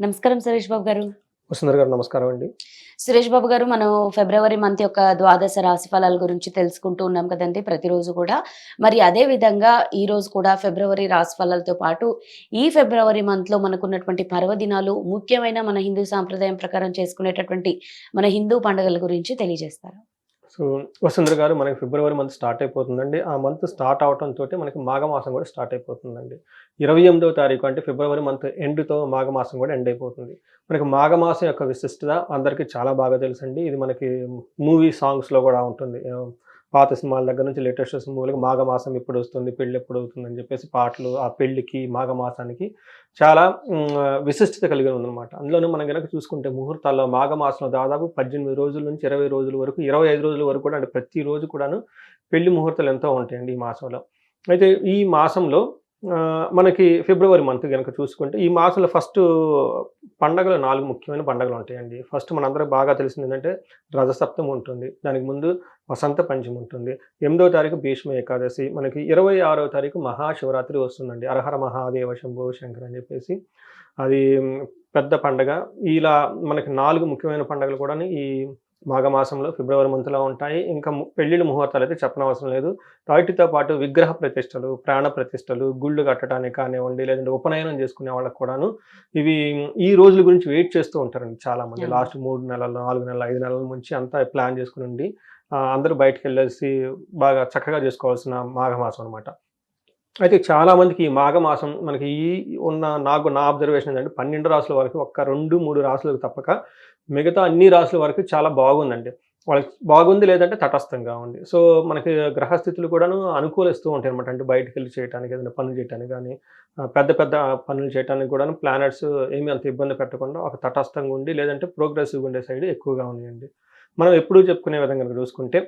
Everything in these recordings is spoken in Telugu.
నమస్కారం సురేష్ బాబు గారు. వసుంధర గారు నమస్కారం అండి. సురేష్ బాబు గారు మనం ఫిబ్రవరి మంత్ యొక్క ద్వాదశ రాశి ఫలాల గురించి తెలుసుకుంటూ ఉన్నాం కదండి ప్రతిరోజు కూడా. మరి అదే విధంగా ఈ రోజు కూడా ఫిబ్రవరి రాశి ఫలాలతో పాటు ఈ ఫిబ్రవరి మంత్లో మనకున్నటువంటి పర్వదినాలు ముఖ్యమైన మన హిందూ సాంప్రదాయం ప్రకారం చేసుకునేటటువంటి మన హిందూ పండుగల గురించి తెలియజేస్తారు. సో వసుంధర గారు మనకి ఫిబ్రవరి మంత్ స్టార్ట్ అయిపోతుందండి. ఆ మంత్ స్టార్ట్ అవడంతో మనకి మాఘమాసం కూడా స్టార్ట్ అయిపోతుందండి. ఇరవై ఎనిమిదవ తారీఖు అంటే ఫిబ్రవరి మంత్ ఎండ్తో మాఘమాసం కూడా ఎండ్ అయిపోతుంది. మనకి మాఘమాసం యొక్క విశిష్టత అందరికీ చాలా బాగా తెలుసండి. ఇది మనకి మూవీ సాంగ్స్లో కూడా ఉంటుంది. పాత సినిమాల దగ్గర నుంచి లేటెస్ట్ సినిమాలకు మాఘమాసం ఎప్పుడు వస్తుంది పెళ్ళి ఎప్పుడు అవుతుంది అని చెప్పేసి పాటలు ఆ పెళ్ళికి మాఘమాసానికి చాలా విశిష్టత కలిగి ఉందన్నమాట. అందులోనూ మనం కనుక చూసుకుంటే ముహూర్తాల్లో మాఘమాసంలో దాదాపు పద్దెనిమిది రోజుల నుంచి ఇరవై రోజుల వరకు ఇరవై ఐదు రోజుల వరకు కూడా అంటే ప్రతిరోజు కూడాను పెళ్ళి ముహూర్తాలు ఎంతో ఉంటాయండి ఈ మాసంలో. అయితే ఈ మాసంలో మనకి ఫిబ్రవరి మంత్ కనుక చూసుకుంటే ఈ మాసంలో ఫస్ట్ పండగలు నాలుగు ముఖ్యమైన పండగలు ఉంటాయండి. ఫస్ట్ మనందరికి బాగా తెలిసింది ఏంటంటే రథసప్తమి ఉంటుంది. దానికి ముందు వసంత పంచమి ఉంటుంది. ఎనిమిదో తారీఖు భీష్మ ఏకాదశి. మనకి ఇరవై ఆరో తారీఖు మహాశివరాత్రి వస్తుందండి. అరహర మహాదేవ శంభో శంకర్ అని చెప్పేసి అది పెద్ద పండగ. ఇలా మనకి నాలుగు ముఖ్యమైన పండుగలు కూడా ఈ మాఘమాసంలో ఫిబ్రవరి మంత్లో ఉంటాయి. ఇంకా పెళ్ళిళ్ళ ముహూర్తాలు అయితే చెప్పనవసరం లేదు. వాటితో పాటు విగ్రహ ప్రతిష్టలు ప్రాణ ప్రతిష్టలు గుళ్ళు కట్టడానికి కానివ్వండి లేదంటే ఉపనయనం చేసుకునే వాళ్ళకి కూడాను ఇవి ఈ రోజుల గురించి వెయిట్ చేస్తూ ఉంటారండి చాలా మంది అవును. లాస్ట్ మూడు నెలలు నాలుగు నెలలు ఐదు నెలల నుంచి అంతా ప్లాన్ చేసుకుని ఉండి అందరూ బయటకు వెళ్ళేసి బాగా చక్కగా చేసుకోవాల్సిన మాఘమాసం అనమాట అయితే చాలామందికి ఈ మాఘమాసం మనకి ఈ ఉన్న నాకు నా అబ్జర్వేషన్ ఏంటంటే పన్నెండు రాసుల వరకు ఒక్క రెండు మూడు రాసులకు తప్పక మిగతా అన్ని రాసుల వరకు చాలా బాగుందండి. వాళ్ళకి బాగుంది లేదంటే తటస్థంగా ఉంది. సో మనకి గ్రహస్థితులు కూడాను అనుకూలిస్తూ ఉంటాయి అనమాట అంటే బయటకు వెళ్ళి చేయడానికి ఏదైనా పనులు చేయడానికి కానీ పెద్ద పెద్ద పనులు చేయడానికి కూడాను ప్లానెట్స్ ఏమీ అంత ఇబ్బంది పెట్టకుండా ఒక తటస్థంగా ఉండి లేదంటే ప్రోగ్రెసివ్గా ఉండే సైడ్ ఎక్కువగా ఉన్నాయండి. మనం ఎప్పుడూ చెప్పుకునే విధంగా చూసుకుంటే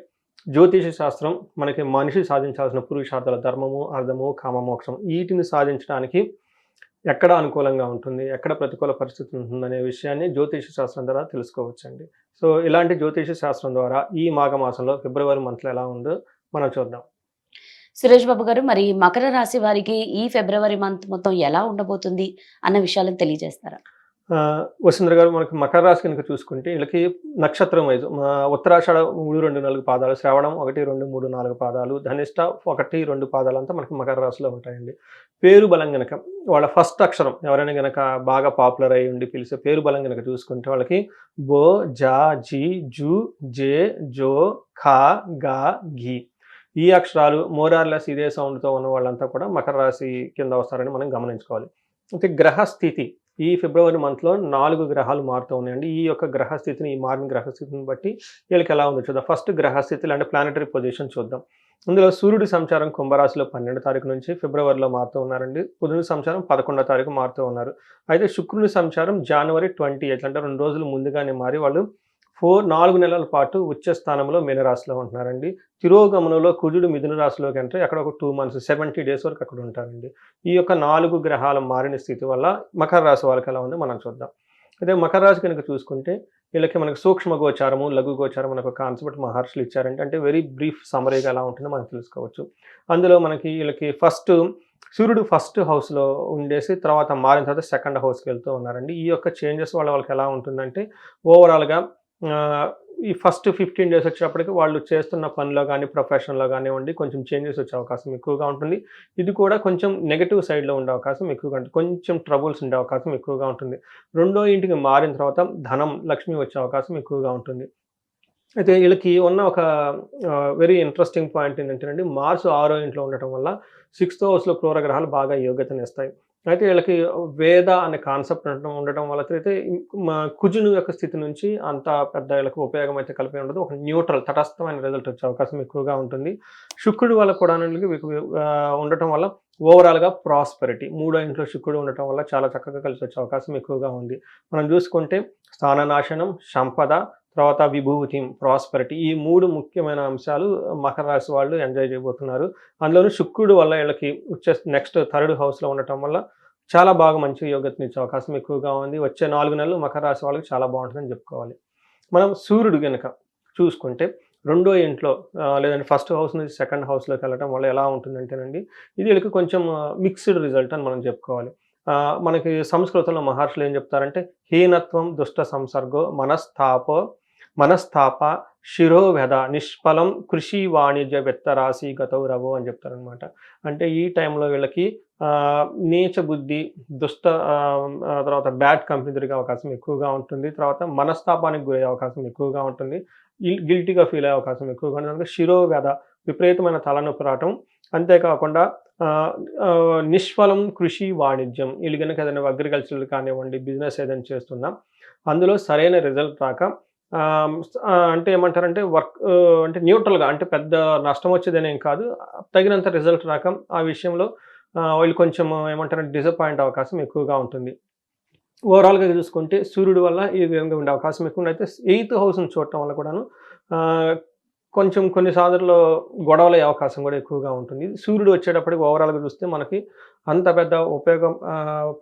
జ్యోతిష శాస్త్రం మనకి మనిషి సాధించాల్సిన పురుషార్థాల ధర్మము అర్థము కామమోక్షం వీటిని సాధించడానికి ఎక్కడ అనుకూలంగా ఉంటుంది ఎక్కడ ప్రతికూల పరిస్థితి ఉంటుంది అనే విషయాన్ని జ్యోతిష శాస్త్రం ద్వారా తెలుసుకోవచ్చండి. సో ఇలాంటి జ్యోతిష శాస్త్రం ద్వారా ఈ మాఘమాసంలో ఫిబ్రవరి మంత్లో ఎలా ఉందో మనం చూద్దాం. సురేష్ బాబు గారు మరి మకర రాశి వారికి ఈ ఫిబ్రవరి మంత్ మొత్తం ఎలా ఉండబోతుంది అన్న విషయాలను తెలియజేస్తారా? వసుంధర గారు మనకి మకర రాశి కనుక చూసుకుంటే వీళ్ళకి నక్షత్రం వైజ్ ఉత్తరాషాఢ మూడు రెండు నాలుగు పాదాలు శ్రావణం ఒకటి రెండు మూడు నాలుగు పాదాలు ధనిష్ట ఒకటి రెండు పాదాలు అంతా మనకి మకర రాశిలో ఉంటాయండి. పేరు బలం గనక వాళ్ళ ఫస్ట్ అక్షరం ఎవరైనా గనక బాగా పాపులర్ అయి ఉండి పిలిచే పేరు బలం గనక చూసుకుంటే వాళ్ళకి బో జా జీ జు జే జో ఖా గా ఘీ. ఈ అక్షరాలు మోరార్లెస్ ఇదే సౌండ్తో ఉన్న వాళ్ళంతా కూడా మకర రాశి కింద వస్తారని మనం గమనించుకోవాలి. అయితే గ్రహ స్థితి ఈ ఫిబ్రవరి మంత్లో నాలుగు గ్రహాలు మారుతూ ఉన్నాయండి. ఈ యొక్క గ్రహస్థితిని ఈ మారిన గ్రహస్థితిని బట్టి వీళ్ళకి ఎలా ఉందో చూద్దాం. ఫస్ట్ గ్రహస్థితులు అంటే ప్లానటరీ పొజిషన్ చూద్దాం. ఇందులో సూర్యుడి సంచారం కుంభరాశిలో పన్నెండు తారీఖు నుంచి ఫిబ్రవరిలో మారుతూ ఉన్నారండి. బుధుని సంచారం పదకొండో తారీఖు మారుతూ ఉన్నారు. అయితే శుక్రుని సంచారం జనవరి ట్వంటీ ఎయిట్ అంటే రెండు రోజులు ముందుగానే మారి వాళ్ళు ఫోర్ నాలుగు నెలల పాటు ఉచ్చ స్థానంలో మీనరాశిలో ఉంటున్నారండి. తిరోగమనంలో కుజుడు మిథున రాశిలోకి అంటే అక్కడ ఒక టూ మంత్స్ సెవెంటీ డేస్ వరకు అక్కడ ఉంటారండి. ఈ యొక్క నాలుగు గ్రహాల మారిన స్థితి వల్ల మకర రాశి వాళ్ళకి ఎలా ఉందో మనం చూద్దాం. అదే మకర రాశి కనుక చూసుకుంటే వీళ్ళకి మనకి సూక్ష్మ గోచారము లఘు గోచారం అనే ఒక కాన్సెప్ట్ మహర్షులు ఇచ్చారంటే అంటే వెరీ బ్రీఫ్ సమరీగా ఎలా ఉంటుందో మనం తెలుసుకోవచ్చు. అందులో మనకి వీళ్ళకి ఫస్ట్ సూర్యుడు ఫస్ట్ హౌస్లో ఉండేసి తర్వాత మారిన తర్వాత సెకండ్ హౌస్కి వెళ్తూ ఉన్నారండి. ఈ యొక్క చేంజెస్ వల్ల వాళ్ళకి ఎలా ఉంటుందంటే ఓవరాల్గా ఈ ఫస్ట్ ఫిఫ్టీన్ డేస్ వచ్చేటప్పటికి వాళ్ళు చేస్తున్న పనిలో కానీ ప్రొఫెషన్లో కానివ్వండి కొంచెం చేంజెస్ వచ్చే అవకాశం ఎక్కువగా ఉంటుంది. ఇది కూడా కొంచెం నెగటివ్ సైడ్లో ఉండే అవకాశం ఎక్కువగా ఉంటుంది. కొంచెం ట్రబుల్స్ ఉండే అవకాశం ఎక్కువగా ఉంటుంది. రెండో ఇంటికి మారిన తర్వాత ధనం లక్ష్మి వచ్చే అవకాశం ఎక్కువగా ఉంటుంది. అయితే వీళ్ళకి ఉన్న ఒక వెరీ ఇంట్రెస్టింగ్ పాయింట్ ఏంటంటే మార్స్ ఆరో ఇంట్లో ఉండటం వల్ల సిక్స్త్ హౌస్లో క్రూరగ్రహాలు బాగా యోగ్యతనిస్తాయి. అయితే వీళ్ళకి వేద అనే కాన్సెప్ట్ ఉండటం ఉండటం వల్ల అయితే మా కుజును యొక్క స్థితి నుంచి అంత పెద్ద వీళ్ళకి ఉపయోగం అయితే కలిపి ఉండదు. ఒక న్యూట్రల్ తటస్థమైన రిజల్ట్ వచ్చే అవకాశం ఎక్కువగా ఉంటుంది. శుక్రుడు వల్ల కూడా ఉండటం వల్ల ఓవరాల్గా ప్రాస్పెరిటీ మూడో ఇంట్లో శుక్రుడు ఉండటం వల్ల చాలా చక్కగా కలిసి వచ్చే అవకాశం ఎక్కువగా ఉంది. మనం చూసుకుంటే స్థాననాశనం సంపద తర్వాత విభూతి ప్రాస్పరిటీ ఈ మూడు ముఖ్యమైన అంశాలు మకర రాశి వాళ్ళు ఎంజాయ్ చేయబోతున్నారు. అందులోనూ శుక్రుడు వల్ల వీళ్ళకి వచ్చే నెక్స్ట్ థర్డ్ హౌస్లో ఉండటం వల్ల చాలా బాగా మంచి యోగ్యతని ఇచ్చే అవకాశం ఎక్కువగా ఉంది. వచ్చే నాలుగు నెలలు మకర రాశి వాళ్ళకి చాలా బాగుంటుందని చెప్పుకోవాలి. మనం సూర్యుడు కనుక చూసుకుంటే రెండో ఇంట్లో లేదంటే ఫస్ట్ హౌస్ నుంచి సెకండ్ హౌస్లోకి వెళ్ళడం వల్ల ఎలా ఉంటుందంటేనండి ఇది వీళ్ళకి కొంచెం మిక్స్డ్ రిజల్ట్ అని మనం చెప్పుకోవాలి. మనకి సంస్కృతంలో మహర్షులు ఏం చెప్తారంటే హీనత్వం దుష్ట సంసర్గో మనస్తాపో మనస్తాప శిరోవెద నిష్ఫలం కృషి వాణిజ్య విత్తరాశి గతౌరవో అని చెప్తారనమాట అంటే ఈ టైంలో వీళ్ళకి నీచ బుద్ధి దుష్ట తర్వాత బ్యాడ్ కంపెనీ దొరికే అవకాశం ఎక్కువగా ఉంటుంది. తర్వాత మనస్తాపానికి గురయ్యే అవకాశం ఎక్కువగా ఉంటుంది. గిల్టీగా ఫీల్ అయ్యే అవకాశం ఎక్కువగా ఉంటుంది. అందుకే శిరోవ్యధ విపరీతమైన తలనొప్పి రావటం అంతేకాకుండా నిష్ఫలం కృషి వాణిజ్యం. వీళ్ళు కనుక ఏదైనా అగ్రికల్చర్ కానివ్వండి బిజినెస్ ఏదైనా చేస్తున్నా అందులో సరైన రిజల్ట్ రాక అంటే ఏమంటారంటే వర్క్ అంటే న్యూట్రల్గా అంటే పెద్ద నష్టం వచ్చేదనేం కాదు. తగినంత రిజల్ట్ రాక ఆ విషయంలో వాళ్ళు కొంచెం ఏమంటారంటే డిసప్పాయింట్ అవకాశం ఎక్కువగా ఉంటుంది. ఓవరాల్గా చూసుకుంటే సూర్యుడు వల్ల ఈ విధంగా ఉండే అవకాశం ఎక్కువ అయితే ఎయిత్ హౌస్ని చూడటం వల్ల కూడాను కొంచెం కొన్ని సార్లు గొడవలు అయ్యే అవకాశం కూడా ఎక్కువగా ఉంటుంది. సూర్యుడు వచ్చేటప్పటికి ఓవరాల్గా చూస్తే మనకి అంత పెద్ద ఉపయోగం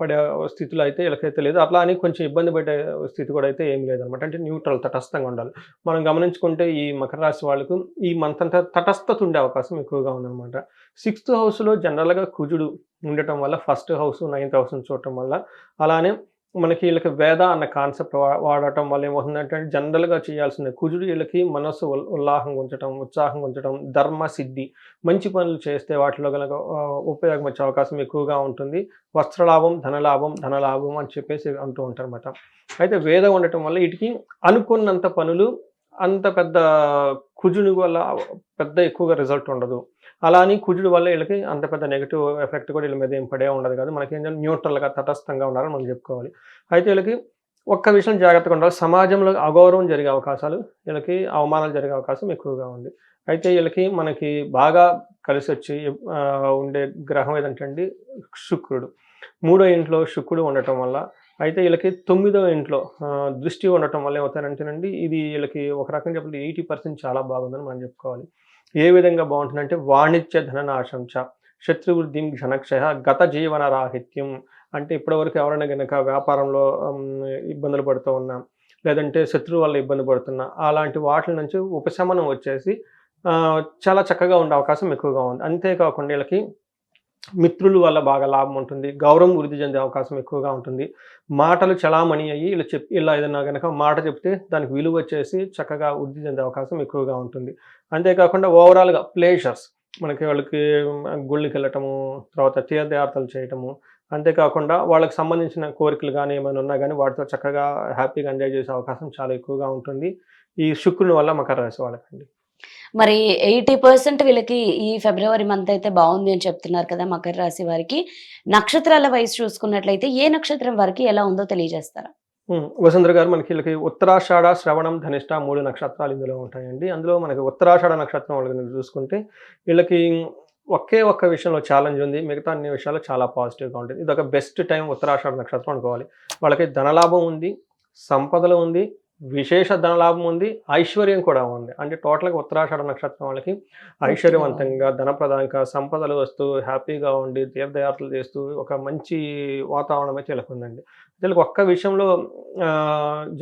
పడే స్థితిలో అయితే వీళ్ళకైతే లేదు. అట్లా అని కొంచెం ఇబ్బంది పడే స్థితి కూడా అయితే ఏం లేదనమాట. అంటే న్యూట్రల్ తటస్థంగా ఉండాలి. మనం గమనించుకుంటే ఈ మకర రాశి వాళ్ళకు ఈ మంత్ అంతా తటస్థత ఉండే అవకాశం ఎక్కువగా ఉందన్నమాట సిక్స్త్ హౌస్లో జనరల్గా కుజుడు ఉండటం వల్ల ఫస్ట్ హౌస్ నైన్త్ హౌస్ని చూడటం వల్ల అలానే మనకి వీళ్ళకి వేద అన్న కాన్సెప్ట్ వాడటం వల్ల ఏమవుతుందంటే జనరల్గా చేయాల్సిన కుజుడు వీళ్ళకి మనస్సు ఉల్లాహం ఉంచడం ఉత్సాహం ఉంచడం ధర్మ సిద్ధి. మంచి పనులు చేస్తే వాటిలో కనుక ఉపయోగం వచ్చే అవకాశం ఎక్కువగా ఉంటుంది. వస్త్రలాభం ధనలాభం ధనలాభం అని చెప్పేసి అంటూ ఉంటారు అన్నమాట అయితే వేదం ఉండటం వల్ల వీటికి అనుకున్నంత పనులు అంత పెద్ద కుజుని వల్ల పెద్ద ఎక్కువగా రిజల్ట్ ఉండదు. అలా అని కుజుడు వల్ల వీళ్ళకి అంత పెద్ద నెగిటివ్ ఎఫెక్ట్ కూడా వీళ్ళ మీద ఏం పడే ఉండదు కాదు. మనకి ఏంటంటే న్యూట్రల్గా తటస్థంగా ఉన్నారని మనం చెప్పుకోవాలి. అయితే వీళ్ళకి ఒక్క విషయం జాగ్రత్తగా ఉండాలి. సమాజంలో అగౌరవం జరిగే అవకాశాలు వీళ్ళకి అవమానాలు జరిగే అవకాశం ఎక్కువగా ఉంది. అయితే వీళ్ళకి మనకి బాగా కలిసి వచ్చి ఉండే గ్రహం ఏదంటే అండి? శుక్రుడు. మూడో ఇంట్లో శుక్రుడు ఉండటం వల్ల అయితే వీళ్ళకి తొమ్మిదో ఇంట్లో దృష్టి ఉండటం వల్ల ఏమవుతారంటేనండి ఇది వీళ్ళకి ఒక రకంగా చెప్పాలి ఎయిటీ పర్సెంట్ చాలా బాగుందని మనం చెప్పుకోవాలి. ఏ విధంగా బాగుంటుందంటే వాణిజ్య ధననాశంచ శత్రువృద్ధిం ఘనక్షయ గత జీవన రాహిత్యం అంటే ఇప్పటివరకు ఎవరైనా కనుక వ్యాపారంలో ఇబ్బందులు పడుతూ ఉన్నా లేదంటే శత్రువు వల్ల ఇబ్బంది పడుతున్నా అలాంటి వాటి నుంచి ఉపశమనం వచ్చేసి చాలా చక్కగా ఉండే అవకాశం ఎక్కువగా ఉంది. అంతేకాకుండా వీళ్ళకి మిత్రుల వల్ల బాగా లాభం ఉంటుంది. గౌరవం వృద్ధి చెందే అవకాశం ఎక్కువగా ఉంటుంది. మాటలు చలామణి అయ్యి ఇలా చెప్ ఇలా ఏదైనా కనుక మాట చెప్తే దానికి విలువ వచ్చేసి చక్కగా వృద్ధి చెందే అవకాశం ఎక్కువగా ఉంటుంది. అంతేకాకుండా ఓవరాల్గా ప్లేషర్స్ మనకి వాళ్ళకి గుళ్ళకి వెళ్ళటము తర్వాత తీర్థయాత్రలు చేయటము అంతేకాకుండా వాళ్ళకి సంబంధించిన కోరికలు కానీ ఏమైనా ఉన్నా కానీ వాటితో చక్కగా హ్యాపీగా ఎంజాయ్ చేసే అవకాశం చాలా ఎక్కువగా ఉంటుంది. ఈ శుక్రుని వల్ల మకర రాశి వాళ్ళకండి. మరి ఎయిటీ పర్సెంట్ వీళ్ళకి ఈ ఫిబ్రవరి మంత్ అయితే బాగుంది అని చెప్తున్నారు కదా మకర రాశి వారికి. నక్షత్రాల వయసు చూసుకున్నట్లయితే ఏ నక్షత్రం వారికి ఎలా ఉందో తెలియజేస్తారా? ఉమ్, వసుంధర గారు మనకి వీళ్ళకి ఉత్తరాషాఢ శ్రవణం ధనిష్ట మూడు నక్షత్రాలు ఇందులో ఉంటాయండి. అందులో మనకి ఉత్తరాషాఢ నక్షత్రం వాళ్ళకి చూసుకుంటే వీళ్ళకి ఒకే ఒక్క విషయంలో ఛాలెంజ్ ఉంది. మిగతా అన్ని విషయాలు చాలా పాజిటివ్గా ఉంటుంది. ఇది ఒక బెస్ట్ టైం ఉత్తరాషాఢ నక్షత్రం అనుకోవాలి. వాళ్ళకి ధనలాభం ఉంది సంపదలు ఉంది విశేష ధనలాభం ఉంది ఐశ్వర్యం కూడా ఉంది. అంటే టోటల్గా ఉత్తరాషాఢ నక్షత్రం వాళ్ళకి ఐశ్వర్యవంతంగా ధనప్రదాయంగా సంపదలు వస్తూ హ్యాపీగా ఉండి తీర్థయాత్రలు చేస్తూ ఒక మంచి వాతావరణం అయితే వీళ్ళకి ఉందండి వీళ్ళకి ఒక్క విషయంలో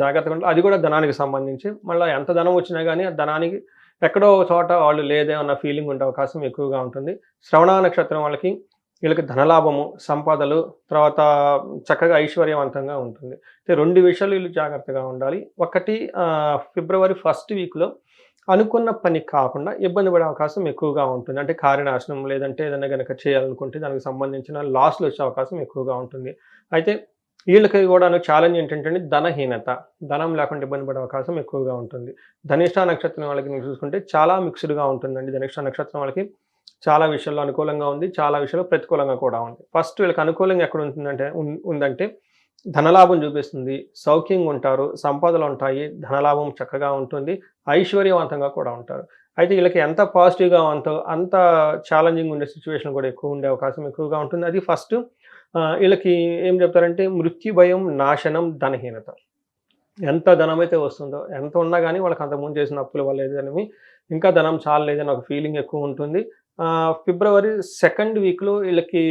జాగ్రత్తగా ఉండాలి అది కూడా ధనానికి సంబంధించి మళ్ళీ ఎంత ధనం వచ్చినా కానీ ఆ ధనానికి ఎక్కడో చోట వాళ్ళు లేదే అన్న ఫీలింగ్ ఉండే అవకాశం ఎక్కువగా ఉంటుంది. శ్రవణ నక్షత్రం వాళ్ళకి వీళ్ళకి ధనలాభము సంపదలు తర్వాత చక్కగా ఐశ్వర్యవంతంగా ఉంటుంది. అయితే రెండు విషయాలు వీళ్ళు జాగ్రత్తగా ఉండాలి. ఒకటి ఫిబ్రవరి ఫస్ట్ వీక్లో అనుకున్న పని కాకుండా ఇబ్బంది పడే అవకాశం ఎక్కువగా ఉంటుంది. అంటే కార్యనాశనం లేదంటే ఏదైనా కనుక చేయాలనుకుంటే దానికి సంబంధించిన లాస్లు వచ్చే అవకాశం ఎక్కువగా ఉంటుంది. అయితే వీళ్ళకి కూడా ఛాలెంజ్ ఏంటంటే ధనహీనత. ధనం లేకుండా ఇబ్బంది పడే అవకాశం ఎక్కువగా ఉంటుంది. ధనిష్ట నక్షత్రం వాళ్ళకి నేను చూసుకుంటే చాలా మిక్స్డ్గా ఉంటుందండి. ధనిష్ట నక్షత్రం వాళ్ళకి చాలా విషయాల్లో అనుకూలంగా ఉంది చాలా విషయాల్లో ప్రతికూలంగా కూడా ఉంది. ఫస్ట్ వీళ్ళకి అనుకూలంగా ఎక్కడ ఉంటుందంటే ఉందంటే ధనలాభం చూపిస్తుంది సౌఖ్యంగా ఉంటారు సంపదలు ఉంటాయి ధనలాభం చక్కగా ఉంటుంది ఐశ్వర్యవంతంగా కూడా ఉంటారు. అయితే వీళ్ళకి ఎంత పాజిటివ్గా ఉందో అంత ఛాలెంజింగ్ ఉండే సిచ్యువేషన్ కూడా ఎక్కువ ఉండే అవకాశం ఎక్కువగా ఉంటుంది. అది ఫస్ట్ వీళ్ళకి ఏం చెప్తారంటే మృత్యు భయం నాశనం ధనహీనత. ఎంత ధనం అయితే వస్తుందో ఎంత ఉన్నా కానీ వాళ్ళకి అంతకుముందు చేసిన అప్పుల వల్ల ఏదనేవి ఇంకా ధనం చాలలేదని ఒక ఫీలింగ్ ఎక్కువ ఉంటుంది. ఫిబ్రవరి సెకండ్ వీక్లో వీళ్ళకి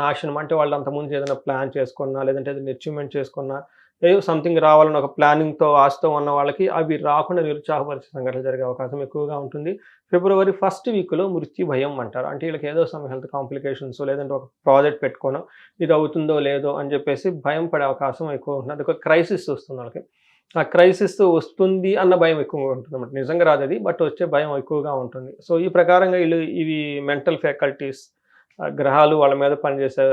నాశనం అంటే వాళ్ళు అంతకుముందు ఏదైనా ప్లాన్ చేసుకున్నా లేదంటే ఏదైనా అచీవ్మెంట్ చేసుకున్నా ఏదో సంథింగ్ రావాలని ఒక ప్లానింగ్తో ఆశతో ఉన్న వాళ్ళకి అవి రాకుండా నిరుత్సాహపరిచే సంఘటనలు జరిగే అవకాశం ఎక్కువగా ఉంటుంది. ఫిబ్రవరి ఫస్ట్ వీక్లో మృత్యు భయం అంటారు. అంటే వీళ్ళకి ఏదో సమ్ హెల్త్ కాంప్లికేషన్స్ లేదంటే ఒక ప్రాజెక్ట్ పెట్టుకోనో ఇది అవుతుందో లేదో అని చెప్పేసి భయం పడే అవకాశం ఎక్కువ ఉంటుంది. అది ఒక క్రైసిస్ వస్తుంది వాళ్ళకి. ఆ క్రైసిస్ వస్తుంది అన్న భయం ఎక్కువగా ఉంటుంది అన్నమాట నిజంగా రాదు అది బట్ వచ్చే భయం ఎక్కువగా ఉంటుంది. సో ఈ ప్రకారంగా వీళ్ళు ఇవి మెంటల్ ఫ్యాకల్టీస్ గ్రహాలు వాళ్ళ మీద పనిచేసే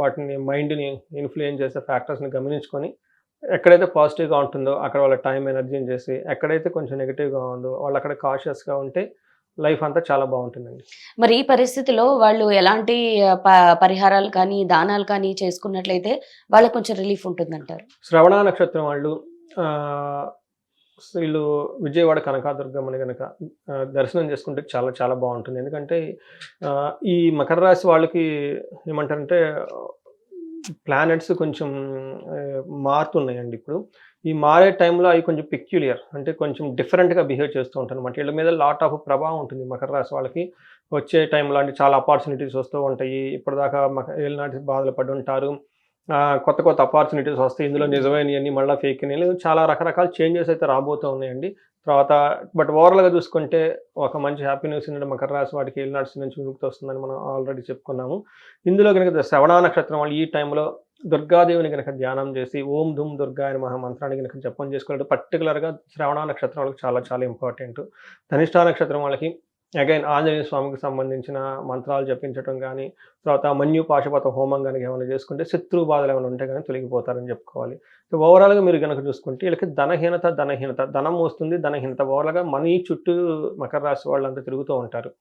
వాటిని మైండ్ని ఇన్ఫ్లుయెన్స్ చేసే ఫ్యాక్టర్స్ని గమనించుకొని ఎక్కడైతే పాజిటివ్గా ఉంటుందో అక్కడ వాళ్ళ టైం ఎనర్జీని చేసి ఎక్కడైతే కొంచెం నెగిటివ్గా ఉందో వాళ్ళు అక్కడ కాషియస్గా ఉంటే లైఫ్ అంతా చాలా బాగుంటుందండి. మరి ఈ పరిస్థితిలో వాళ్ళు ఎలాంటి పరిహారాలు కానీ దానాలు కానీ చేసుకున్నట్లయితే వాళ్ళకి కొంచెం రిలీఫ్ ఉంటుందంటారు? శ్రవణ నక్షత్రం వాళ్ళు వీళ్ళు విజయవాడ కనకాదుర్గమ్మని కనుక దర్శనం చేసుకుంటే చాలా చాలా బాగుంటుంది. ఎందుకంటే ఈ మకర రాశి వాళ్ళకి ఏమంటారంటే ప్లానెట్స్ కొంచెం మారుతున్నాయండి ఇప్పుడు. ఈ మారే టైంలో అవి కొంచెం పెక్యులియర్ అంటే కొంచెం డిఫరెంట్గా బిహేవ్ చేస్తూ ఉంటారు అనమాట వీళ్ళ మీద లాట్ ఆఫ్ ప్రభావం ఉంటుంది మకర రాశి వాళ్ళకి. వచ్చే టైంలో అంటే చాలా ఆపర్చునిటీస్ వస్తూ ఉంటాయి. ఇప్పటిదాకా మక ఏళ్ళనాటి బాధలు పడి ఉంటారు. కొత్త కొత్త ఆపర్చునిటీస్ వస్తాయి. ఇందులో నిజమైనవన్నీ మళ్ళీ ఫేక్ అని చాలా రకరకాల చేంజెస్ అయితే రాబోతూ ఉన్నాయండి. తర్వాత బట్ ఓవరాల్గా చూసుకుంటే ఒక మంచి హ్యాపీ న్యూస్ ఏంటంటే మకర రాశి వాటికి ఏళ్ళనాటి నుంచి విముక్తి వస్తుందని మనం ఆల్రెడీ చెప్పుకున్నాము. ఇందులో కనుక శ్రవణ నక్షత్రం వాళ్ళు ఈ టైంలో దుర్గాదేవిని కనుక ధ్యానం చేసి ఓం ధూమ్ దుర్గా అనే మహా మంత్రాన్ని కనుక జపం చేసుకోవాలి పర్టికులర్గా శ్రవణ నక్షత్రం వాళ్ళకి చాలా చాలా ఇంపార్టెంట్ ధనిష్ట నక్షత్రం వాళ్ళకి అగైన్ ఆంజనేయ స్వామికి సంబంధించిన మంత్రాలు జపించడం కానీ తర్వాత మన్యు పాశుపత హోమం కనుక ఏమైనా చేసుకుంటే శత్రు బాధలు ఏమైనా ఉంటే కానీ తొలగిపోతారని చెప్పుకోవాలి. సో ఓవరాల్గా మీరు కనుక చూసుకుంటే వీళ్ళకి ధనహీనత ధనహీనత ధనం వస్తుంది ధనహీనత. ఓవరాల్గా మనీ చుట్టూ మకర రాశి వాళ్ళంతా తిరుగుతూ ఉంటారు.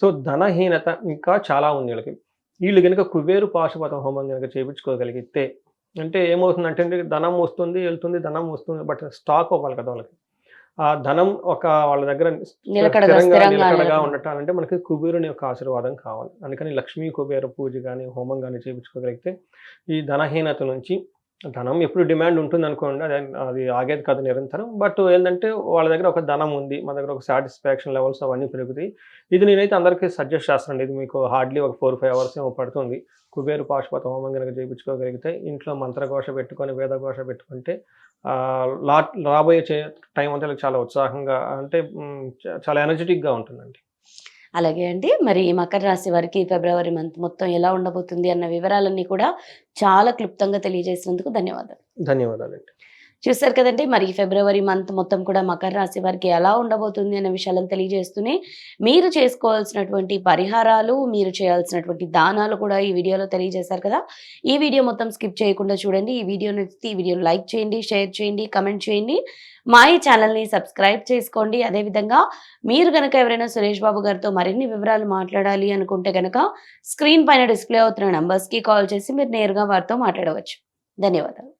సో ధనహీనత ఇంకా చాలా ఉంది వీళ్ళకి. వీళ్ళు కనుక కుబేరు పాశుపత హోమం కనుక చేయించుకోగలిగితే అంటే ఏమవుతుందంటే ధనం వస్తుంది వెళ్తుంది ధనం వస్తుంది బట్ స్టాక్ అవ్వాలి కదా వాళ్ళకి. ఆ ధనం ఒక వాళ్ళ దగ్గర నిలకడగా. ఉండటానంటే మనకి కుబేరుని యొక్క ఆశీర్వాదం కావాలి అందుకని లక్ష్మీ కుబేర పూజ కానీ హోమం కానీ చేయించుకోగలిగితే ఈ ధనహీనత నుంచి ధనం ఎప్పుడు డిమాండ్ ఉంటుంది అనుకోండి అది అది ఆగేది కాదు నిరంతరం. బట్ ఏంటంటే వాళ్ళ దగ్గర ఒక ధనం ఉంది మన దగ్గర ఒక సాటిస్ఫాక్షన్ లెవెల్స్ అవన్నీ పెరుగుతాయి. ఇది నేనైతే అందరికీ సజెస్ట్ చేస్తాను ఇది మీకు హార్డ్లీ ఒక ఫోర్ ఫైవ్ అవర్స్ ఏమో పడుతుంది. కుబేరు పాశుపత హోమం కనుక చేయించుకోగలిగితే ఇంట్లో మంత్రఘోష పెట్టుకొని వేదఘోష పెట్టుకుంటే లా రాబోయే చే టైం అంతా వీళ్ళకి చాలా ఉత్సాహంగా అంటే చాలా ఎనర్జెటిక్గా ఉంటుందండి. అలాగే అండి మరి ఈ మకర రాశి వారికి ఫిబ్రవరి మంత్ మొత్తం ఎలా ఉండబోతుంది అన్న వివరాలన్నీ కూడా చాలా క్లుప్తంగా తెలియజేసినందుకు ధన్యవాదాలు. ధన్యవాదాలండి. చూస్తారు కదండి. మరి ఈ ఫిబ్రవరి మంత్ మొత్తం కూడా మకర రాశి వారికి ఎలా ఉండబోతుంది అనే విషయాలను తెలియజేస్తూనే మీరు చేసుకోవాల్సినటువంటి పరిహారాలు మీరు చేయాల్సినటువంటి దానాలు కూడా ఈ వీడియోలో తెలియజేశారు కదా. ఈ వీడియో మొత్తం స్కిప్ చేయకుండా చూడండి. ఈ వీడియో నచ్చితే ఈ వీడియోని లైక్ చేయండి షేర్ చేయండి కమెంట్ చేయండి. మా ఈ ఛానల్ని సబ్స్క్రైబ్ చేసుకోండి. అదేవిధంగా మీరు కనుక ఎవరైనా సురేష్ బాబు గారితో మరిన్ని వివరాలు మాట్లాడాలి అనుకుంటే కనుక స్క్రీన్ పైన డిస్ప్లే అవుతున్న నెంబర్స్కి కాల్ చేసి మీరు నేరుగా వారితో మాట్లాడవచ్చు. ధన్యవాదాలు.